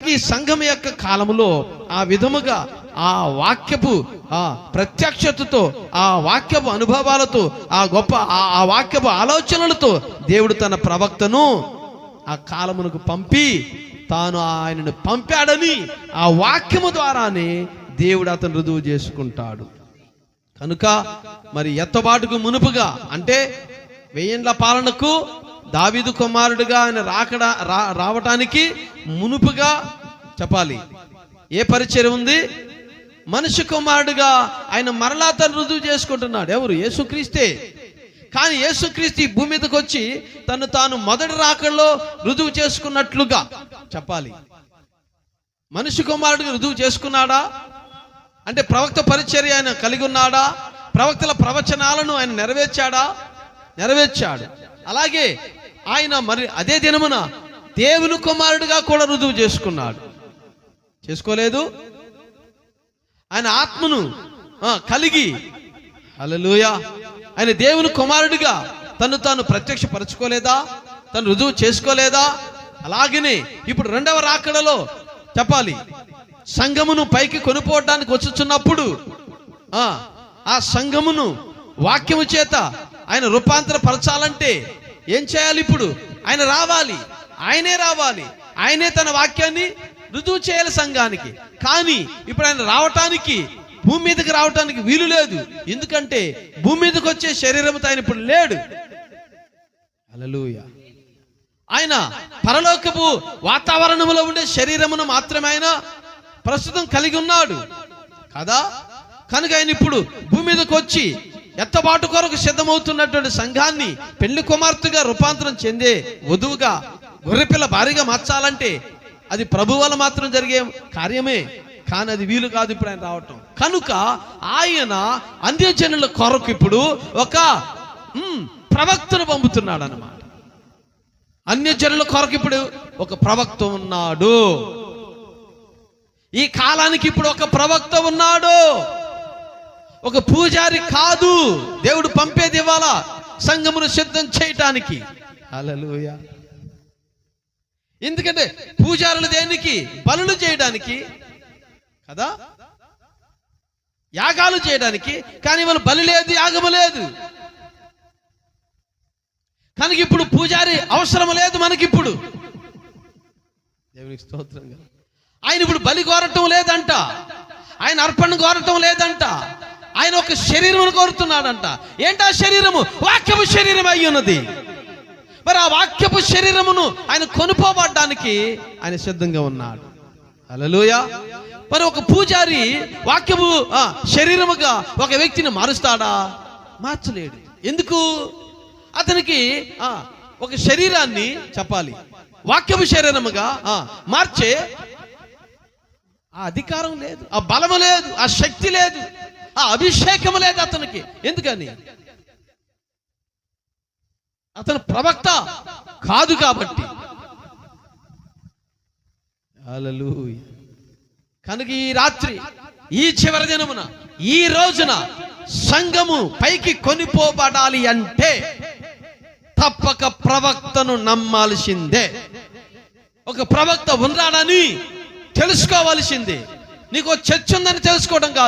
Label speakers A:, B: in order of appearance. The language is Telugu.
A: ఈ సంఘం యొక్క కాలములో ఆ విధముగా ఆ వాక్యపు ఆ ప్రత్యక్షతతో ఆ వాక్యపు అనుభవాలతో ఆ గొప్ప ఆ ఆ వాక్యపు ఆలోచనలతో దేవుడు తన ప్రవక్తను ఆ కాలమునకు పంపి తాను ఆయనను పంపాడని ఆ వాక్యము ద్వారానే దేవుడు అతను రుజువు చేసుకుంటాడు. కనుక మరి ఎత్తబాటుకు మునుపుగా అంటే వెయ్యండ్ల పాలనకు దావిదు కుమారుడిగా ఆయన రాకడ రా రావటానికి మునుపుగా చెప్పాలి. ఏ పరిచయం ఉంది? మనిషి కుమారుడుగా ఆయన మరలా తను రుజువు చేసుకుంటున్నాడు. ఎవరు? యేసుక్రీస్తే. కానీ యేసుక్రీస్తు ఈ భూమి మీదకి వచ్చి తను తాను మొదటి రాకడలో రుజువు చేసుకున్నట్లుగా చెప్పాలి. మనిషి కుమారుడిగా రుజువు చేసుకున్నాడా? అంటే ప్రవక్త పరిచర్య ఆయన కలిగి ఉన్నాడా? ప్రవక్తల ప్రవచనాలను ఆయన నెరవేర్చాడా? నెరవేర్చాడు. అలాగే ఆయన మరి అదే దినమున దేవుని కుమారుడిగా కూడా రుజువు చేసుకున్నాడు. చేసుకోలేదు? ఆయన ఆత్మను కలిగి అలలుయ ఆయన దేవుని కుమారుడిగా తను తాను ప్రత్యక్షపరచుకోలేదా? తను రుజువు చేసుకోలేదా? అలాగనే ఇప్పుడు రెండవ రాకడలో చెప్పాలి. సంఘమును పైకి కొనుక్కోవడానికి వచ్చుచున్నప్పుడు ఆ సంఘమును వాక్యము చేత ఆయన రూపాంతరపరచాలంటే ఏం చేయాలి ఇప్పుడు? ఆయన రావాలి. ఆయనే రావాలి. ఆయనే తన వాక్యాన్ని రుజువు చేయాలి సంఘానికి. కానీ ఇప్పుడు ఆయన రావటానికి భూమి మీదకి రావటానికి వీలు లేదు. ఎందుకంటే భూమి మీదకి వచ్చే శరీరంతో ఆయన ఇప్పుడు లేడు. ఆయన పరలోకపు వాతావరణంలో ఉండే శరీరమును మాత్రమే ఆయన ప్రస్తుతం కలిగి ఉన్నాడు. కదా? కనుక ఆయన ఇప్పుడు భూమి మీదకి వచ్చి ఎత్తబాటు కొరకు సిద్ధమవుతున్నటువంటి సంఘాన్ని పెళ్ళి కుమార్తెగా రూపాంతరం చెందే వధువుగా గొర్రెపిల్ల భారీగా మార్చాలంటే అది ప్రభు వల్ల మాత్రం జరిగే కార్యమే. కానీ అది వీలు కాదు ఇప్పుడు ఆయన రావటం. కనుక ఆయన అన్యజనుల కొరకు ఇప్పుడు ఒక ప్రవక్తను పంపుతున్నాడు అన్నమాట అన్యజనుల కొరకు ఇప్పుడు ఒక ప్రవక్త ఉన్నాడు. ఈ కాలానికి ఇప్పుడు ఒక ప్రవక్త ఉన్నాడు. ఒక పూజారి కాదు. దేవుడు పంపేది ఇవ్వాలా సంఘమును సిద్ధం చేయటానికి. ఎందుకంటే పూజారులు దేనికి? బలులు చేయడానికి. కదా? యాగాలు చేయడానికి. కానీ వాళ్ళు బలి లేదు యాగము లేదు. కనుక ఇప్పుడు పూజారి అవసరం లేదు మనకిప్పుడు. దేవునికి స్తోత్రంగా ఆయన ఇప్పుడు బలి కోరటం లేదంట. ఆయన అర్పణ కోరటం లేదంట. ఆయన ఒక శరీరమును కోరుతున్నాడంట. ఏంటా శరీరము? వాక్యపు శరీరం అయి ఉన్నది. మరి ఆ వాక్యపు శరీరమును ఆయన కొనుకోబడ్డానికి ఆయన సిద్ధంగా ఉన్నాడు. అలలోయ మరి ఒక పూజారి వాక్యము ఆ, శరీరముగా ఒక వ్యక్తిని మారుస్తాడా? మార్చలేడు. ఎందుకు? అతనికి ఆ, ఒక శరీరాన్ని చెప్పాలి. వాక్యపు శరీరముగా ఆ, మార్చే ఆ అధికారం లేదు. ఆ బలము లేదు. ఆ శక్తి లేదు. ఆ అభిషేకం లేదు అతనికి. ఎందుకని? అతను ప్రవక్త కాదు కాబట్టి. కనుక ఈ రాత్రి ఈ చివరి దినమున ఈ రోజున సంఘము పైకి కొనిపోబడాలి అంటే తప్పక ప్రవక్తను నమ్మాల్సిందే. ఒక ప్రవక్త ఉన్నాడని తెలుసుకోవాల్సిందే. నీకు చర్చ ఉందని తెలుసుకోవడం కాదు.